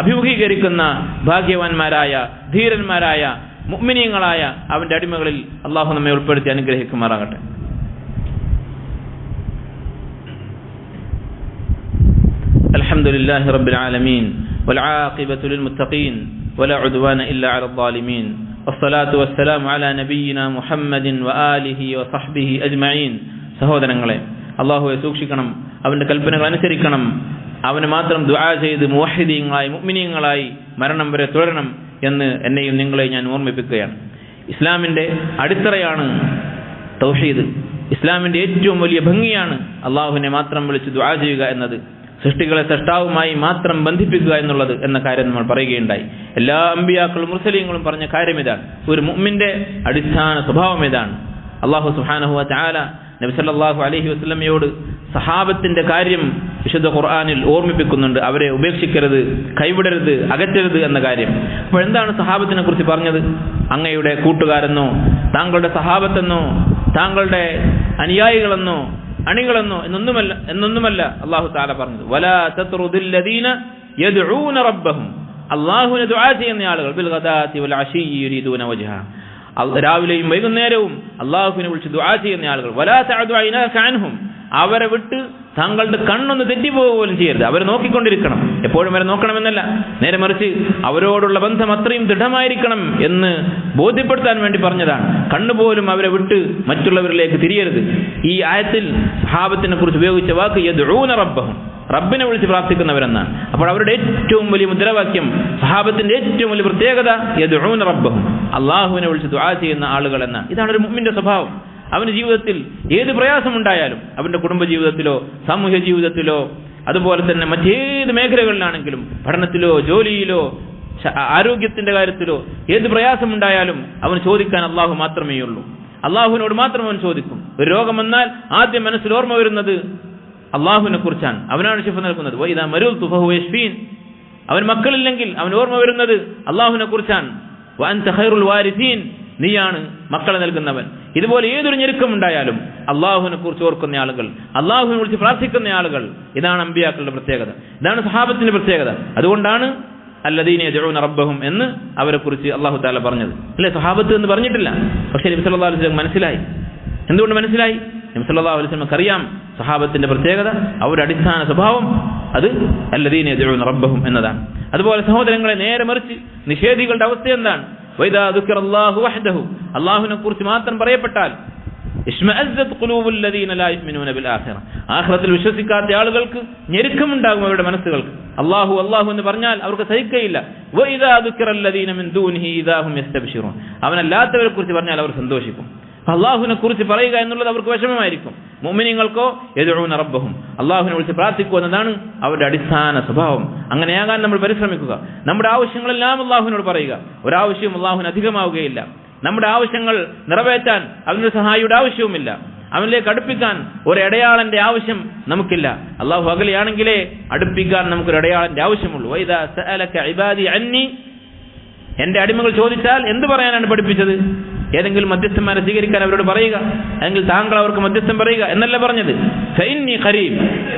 അഭിമുഖീകരിക്കുന്ന ഭാഗ്യവാന്മാരായ ധീരന്മാരായ മുഅ്മിനീങ്ങളായ അവന്റെ അടിമകളിൽ അള്ളാഹു നമ്മെ ഉൾപ്പെടുത്തി അനുഗ്രഹിക്കുമാറാകട്ടെ. الحمد لله رب العالمين والعاقبة للمتقين ولا عدوان إلا على الظالمين والصلاة والسلام على نبينا محمد وآله وصحبه أجمعين സഹോദരങ്ങളെ അള്ളാഹുവെ സൂക്ഷിക്കണം അവന്റെ കൽപ്പനകൾ അനുസരിക്കണം അവന് മാത്രം ദുആ ചെയ്ത് മുവഹിദീങ്ങളായി മുഅ്മിനീങ്ങളായി മരണം വരെ തുടരണം എന്ന് എന്നെയും നിങ്ങളെയും ഞാൻ ഓർമ്മിപ്പിക്കുകയാണ് ഇസ്ലാമിന്റെ അടിത്തറയാണ് തൗഹീദ് ഇസ്ലാമിന്റെ ഏറ്റവും വലിയ ഭംഗിയാണ് അള്ളാഹുവിനെ മാത്രം വിളിച്ച് ദുആ ചെയ്യുക എന്നത് സൃഷ്ടികളെ സൃഷ്ടാവുമായി മാത്രം ബന്ധിപ്പിക്കുക എന്നുള്ളത് എന്ന കാര്യം നമ്മൾ പറയുകയുണ്ടായി. എല്ലാ അമ്പിയാക്കളും മുസ്ലിങ്ങളും പറഞ്ഞ കാര്യം ഇതാണ് ഒരു മുമ്മിന്റെ അടിസ്ഥാന സ്വഭാവം ഇതാണ്. അള്ളാഹു സുബ്ഹാനഹു ചാല നബിസല്ലാഹു അലഹി വസ്ലമയോട് സഹാബത്തിന്റെ കാര്യം വിശുദ്ധ ഖുർആാനിൽ ഓർമ്മിപ്പിക്കുന്നുണ്ട്. അവരെ ഉപേക്ഷിക്കരുത് കൈവിടരുത് അകറ്റരുത് എന്ന കാര്യം. അപ്പോൾ എന്താണ് സഹാബത്തിനെ കുറിച്ച് പറഞ്ഞത്? അങ്ങയുടെ കൂട്ടുകാരെന്നോ താങ്കളുടെ സഹാബത്തെന്നോ താങ്കളുടെ അനുയായികളെന്നോ അണികളെന്നോ എന്നൊന്നുമല്ല എന്നൊന്നുമല്ല അള്ളാഹു താല പറഞ്ഞത്. വലാ റബ്ബഹും. അള്ളാഹുവിനെ ദുആ ചെയ്യുന്ന ആളുകൾ ബിൽ ഗദാതി വൽ വജ്ഹ. രാവിലെയും വൈകുന്നേരവും അള്ളാഹുവിനെ വിളിച്ച് ദുആ ചെയ്യുന്ന ആളുകൾ വലാ തഅദു ഐനാക അൻഹും. അവരെ വിട്ട് താങ്കളുടെ കണ്ണൊന്ന് തെറ്റിപ്പോക പോലും ചെയ്യരുത്. അവരെ നോക്കിക്കൊണ്ടിരിക്കണം. എപ്പോഴും അവരെ നോക്കണമെന്നല്ല. നേരെ മറിച്ച് അവരോടുള്ള ബന്ധം അത്രയും ദൃഢമായിരിക്കണം എന്ന് ബോധ്യപ്പെടുത്താൻ വേണ്ടി പറഞ്ഞതാണ്. കണ്ണുപോലും അവരെ വിട്ട് മറ്റുള്ളവരിലേക്ക് തിരിയരുത്. ഈ ആയത്തിൽ ഭാവത്തിനെ കുറിച്ച് ഉപയോഗിച്ച വാക്ക് യദൂന റബ്ബഹും. റബ്ബിനെ വിളിച്ച് പ്രാർത്ഥിക്കുന്നവരെന്നാണ്. അപ്പോൾ അവരുടെ ഏറ്റവും വലിയ മുദ്രാവാക്യം സഹാബത്തിന്റെ ഏറ്റവും വലിയ പ്രത്യേകത റബ്ബഹും. അള്ളാഹുവിനെ വിളിച്ച് ദുആ ചെയ്യുന്ന ആളുകൾ എന്നാണ് ഇതാണ് ഒരു മുഅ്മിന്റെ സ്വഭാവം. അവന് ജീവിതത്തിൽ ഏത് പ്രയാസമുണ്ടായാലും അവന്റെ കുടുംബ ജീവിതത്തിലോ സാമൂഹ്യ ജീവിതത്തിലോ അതുപോലെ തന്നെ മറ്റേത് മേഖലകളിലാണെങ്കിലും പഠനത്തിലോ ജോലിയിലോ ആരോഗ്യത്തിന്റെ കാര്യത്തിലോ ഏത് പ്രയാസമുണ്ടായാലും അവന് ചോദിക്കാൻ അള്ളാഹു മാത്രമേ ഉള്ളൂ അള്ളാഹുവിനോട് മാത്രം അവൻ ചോദിക്കും. ഒരു രോഗം വന്നാൽ ആദ്യം മനസ്സിൽ ഓർമ്മ വരുന്നത് അള്ളാഹുവിനെ കുറിച്ചാണ്. അവനാണ് ശിഫ നൽകുന്നത്. വൈദാ മരുൽ തുഫീൻ അവൻ മക്കളില്ലെങ്കിൽ അവൻ ഓർമ്മ വരുന്നത് അള്ളാഹുവിനെ കുറിച്ചാണ്. നീയാണ് മക്കളെ നൽകുന്നവൻ. ഇതുപോലെ ഏതൊരു ഞെരുക്കം ഉണ്ടായാലും അള്ളാഹുവിനെ കുറിച്ച് ഓർക്കുന്ന ആളുകൾ അള്ളാഹുവിനെ കുറിച്ച് പ്രാർത്ഥിക്കുന്ന ആളുകൾ ഇതാണ് അമ്പിയാക്കളുടെ പ്രത്യേകത. ഇതാണ് സഹാബത്തിന്റെ പ്രത്യേകത. അതുകൊണ്ടാണ് അല്ലദീനെ യദ്ഊന റബ്ബഹും എന്ന് അവരെ കുറിച്ച് അള്ളാഹു താല പറഞ്ഞത്. അല്ലെ? സഹാബത്ത് എന്ന് പറഞ്ഞിട്ടില്ല. പക്ഷേ നബി സല്ലല്ലാഹു അലൈഹി മനസ്സിലായി. എന്തുകൊണ്ട് മനസ്സിലായി? നബി സല്ലല്ലാഹു അലൈഹി അറിയാം സഹാബത്തിന്റെ പ്രത്യേകത അവരുടെ അടിസ്ഥാന സ്വഭാവം അത് അല്ലദീനെ യദ്ഊന റബ്ബഹും എന്നതാണ്. അതുപോലെ സഹോദരങ്ങളെ നേരെ മറിച്ച് നിഷേധികളുടെ അവസ്ഥ എന്താണ്? അള്ളാഹുവിനെ കുറിച്ച് മാത്രം പറയപ്പെട്ടാൽ ആഖിറത്തിൽ വിശ്വസിക്കാത്ത ആളുകൾക്ക് ഞെരുക്കമുണ്ടാകും അവരുടെ മനസ്സുകൾക്ക്. അല്ലാഹു അല്ലാഹു എന്ന് പറഞ്ഞാൽ അവർക്ക് സഹിക്കയില്ല. അവനല്ലാത്തവരെ കുറിച്ച് പറഞ്ഞാൽ അവർ സന്തോഷിക്കും. അള്ളാഹുവിനെ കുറിച്ച് പറയുക എന്നുള്ളത് അവർക്ക് വിഷമമായിരിക്കും. മുഅ്മിനീങ്ങൾക്കോ? യദ്ഊന റബ്ബഹും. അള്ളാഹുവിനെ വിളിച്ച് പ്രാർത്ഥിക്കുക എന്നതാണ് അവരുടെ അടിസ്ഥാന സ്വഭാവം. അങ്ങനെയാകാൻ നമ്മൾ പരിശ്രമിക്കുക. നമ്മുടെ ആവശ്യങ്ങളെല്ലാം അള്ളാഹുവിനോട് പറയുക. ഒരാവശ്യവും അള്ളാഹുവിന് അധികമാവുകയില്ല. നമ്മുടെ ആവശ്യങ്ങൾ നിറവേറ്റാൻ അവനൊരു സഹായിയുടെ ആവശ്യവുമില്ല. അവനിലേക്ക് അടുപ്പിക്കാൻ ഒരു ഇടയാളന്റെ ആവശ്യം നമുക്കില്ല. അള്ളാഹു അകലെയാണെങ്കിലേ അടുപ്പിക്കാൻ നമുക്കൊരു ഇടയാളന്റെ ആവശ്യമുള്ളൂ. ഇബാദി അന്നി. എന്റെ അടിമകൾ ചോദിച്ചാൽ എന്ത് പറയാനാണ് പഠിപ്പിച്ചത്? ഏതെങ്കിലും മധ്യസ്ഥന്മാരെ സ്വീകരിക്കാൻ അവരോട് പറയുക അല്ലെങ്കിൽ താങ്കൾ അവർക്ക് മധ്യസ്ഥം പറയുക എന്നല്ല പറഞ്ഞത്.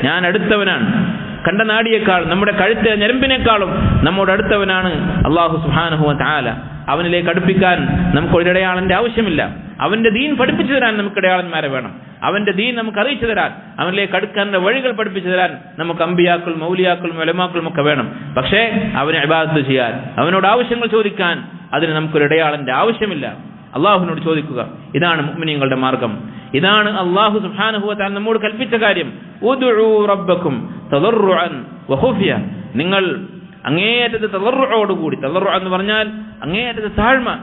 ഞാൻ അടുത്തവനാണ്. കണ്ട നാടിയേക്കാൾ നമ്മുടെ കഴുത്തെ ഞരമ്പിനേക്കാളും നമ്മോട് അടുത്തവനാണ് അള്ളാഹു സുഹാനുഹുവ താല അവനിലേക്ക് അടുപ്പിക്കാൻ നമുക്ക് ഒരിടയാളന്റെ ആവശ്യമില്ല. അവന്റെ ദീൻ പഠിപ്പിച്ചു തരാൻ നമുക്ക് ഇടയാളന്മാരെ വേണം. അവന്റെ ദീൻ നമുക്ക് അറിയിച്ചു തരാൻ അവനിലേക്ക് അടുക്കാനുള്ള വഴികൾ പഠിപ്പിച്ചു തരാൻ നമുക്ക് അമ്പിയാക്കളും മൗലിയാക്കളും വലമാക്കളും ഒക്കെ വേണം. പക്ഷേ അവനെ അബാദത്ത് ചെയ്യാൻ അവനോട് ആവശ്യങ്ങൾ ചോദിക്കാൻ അതിന് നമുക്കൊരു ഇടയാളന്റെ ആവശ്യമില്ല. അള്ളാഹുവിനോട് ചോദിക്കുക ഇതാണ് മുഅ്മിനീങ്ങളുടെ മാർഗം. ഇതാണ് അള്ളാഹു സുബ്ഹാനഹു നമ്മോട് കൽപ്പിച്ച കാര്യം. റബ്ബക്കും നിങ്ങൾ അങ്ങേയറ്റത്തെ തളർറോട് കൂടി തളർറ എന്ന് പറഞ്ഞാൽ അങ്ങേയറ്റത്തെ താഴ്മ.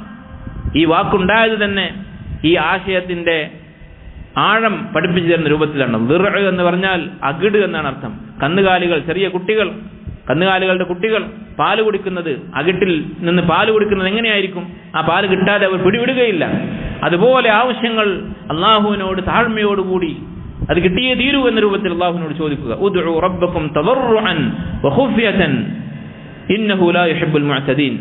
ഈ വാക്കുണ്ടായത് തന്നെ ഈ ആശയത്തിന്റെ ആഴം പഠിപ്പിച്ചു തരുന്ന രൂപത്തിലാണ്. എന്ന് പറഞ്ഞാൽ അകിട് എന്നാണ് അർത്ഥം. കന്നുകാലികൾ ചെറിയ കുട്ടികൾ കന്നുകാലികളുടെ കുട്ടികൾ പാൽ കുടിക്കുന്നത് അകിട്ടിൽ നിന്ന് പാൽ കുടിക്കുന്നത് എങ്ങനെയായിരിക്കും? ആ പാൽ കിട്ടാതെ അവർ പിടിവിടുകയില്ല. അതുപോലെ ആവശ്യങ്ങൾ അള്ളാഹുവിനോട് താഴ്മയോടുകൂടി അത് കിട്ടിയേ തീരൂ എന്ന രൂപത്തിൽ അള്ളാഹുവിനോട് ചോദിക്കുക.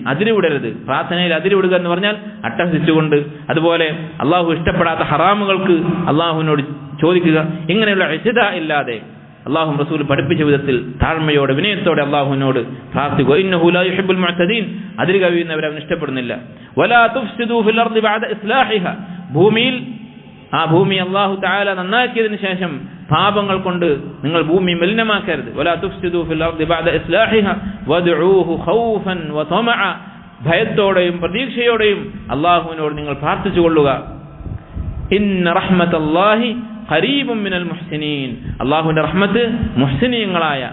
അതിരിവിടരുത്. പ്രാർത്ഥനയിൽ അതിരുവിടുക എന്ന് പറഞ്ഞാൽ അട്ടഹസിച്ചുകൊണ്ട് അതുപോലെ അള്ളാഹു ഇഷ്ടപ്പെടാത്ത ഹറാമുകൾക്ക് അള്ളാഹുവിനോട് ചോദിക്കുക. ഇങ്ങനെയുള്ള ഇസിത ഇല്ലാതെ അള്ളാഹു റസൂൽ പഠിപ്പിച്ച വിധത്തിൽ താഴ്മയോടെ വിനയത്തോടെ അള്ളാഹുവിനോട് പ്രാർത്ഥിക്കുക. അതിൽ കവിയുന്നവരെ അവൻ ഇഷ്ടപ്പെടുന്നില്ല. ഭൂമിയിൽ ആ ഭൂമി അള്ളാഹു താല നന്നാക്കിയതിന് ശേഷം പാപങ്ങൾ കൊണ്ട് നിങ്ങൾ ഭൂമി മലിനമാക്കരുത്. ഭയത്തോടെയും പ്രതീക്ഷയോടെയും അള്ളാഹുവിനോട് നിങ്ങൾ പ്രാർത്ഥിച്ചു കൊള്ളുക ഖരീബും മിനൽ മുഹ്സിനീൻ. അള്ളാഹുവിന്റെ റഹ്മത്ത് മുഹ്സിനീയങ്ങളായ.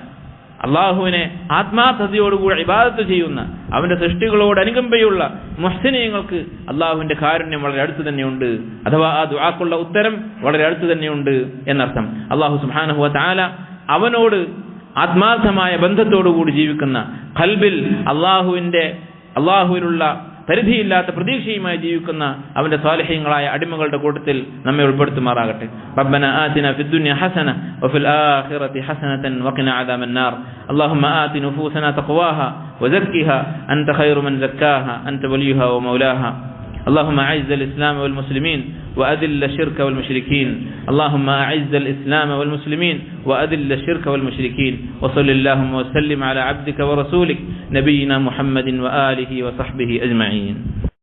അള്ളാഹുവിനെ ആത്മാർത്ഥതയോടുകൂടി ഇബാദത്ത് ചെയ്യുന്ന അവന്റെ സൃഷ്ടികളോട് അനുകമ്പയുള്ള മുഹ്സിനീയങ്ങൾക്ക് അള്ളാഹുവിന്റെ കാരുണ്യം വളരെ അടുത്ത് തന്നെയുണ്ട്. അഥവാ ആ ദുആക്കുള്ള ഉത്തരം വളരെ അടുത്ത് തന്നെയുണ്ട് എന്നർത്ഥം. അള്ളാഹു സുബ്ഹാനഹു താല അവനോട് ആത്മാർത്ഥമായ ബന്ധത്തോടുകൂടി ജീവിക്കുന്ന ഖൽബിൽ അള്ളാഹുവിന്റെ അള്ളാഹുവിനുള്ള പരിധിയില്ലാത്ത പ്രതീക്ഷയുമായി ജീവിക്കുന്ന അവന്റെ സ്വാലിഹ്യങ്ങളായ അടിമകളുടെ കൂട്ടത്തിൽ നമ്മെ ഉൾപ്പെടുത്തുമാറാകട്ടെ ربنا آتنا في الدنيا حسنة وفي الآخرة حسنة وقنا عذاب النار اللهم آت نفوسنا تقواها وزكها أنت خير من زكاها أنت وليها ومولاها اللهم أعز الإسلام والمسلمين وأذل الشرك والمشركين. اللهم أعز الإسلام والمسلمين وأذل الشرك والمشركين. وصل اللهم وسلم على عبدك ورسولك نبينا محمد وآله وصحبه أجمعين.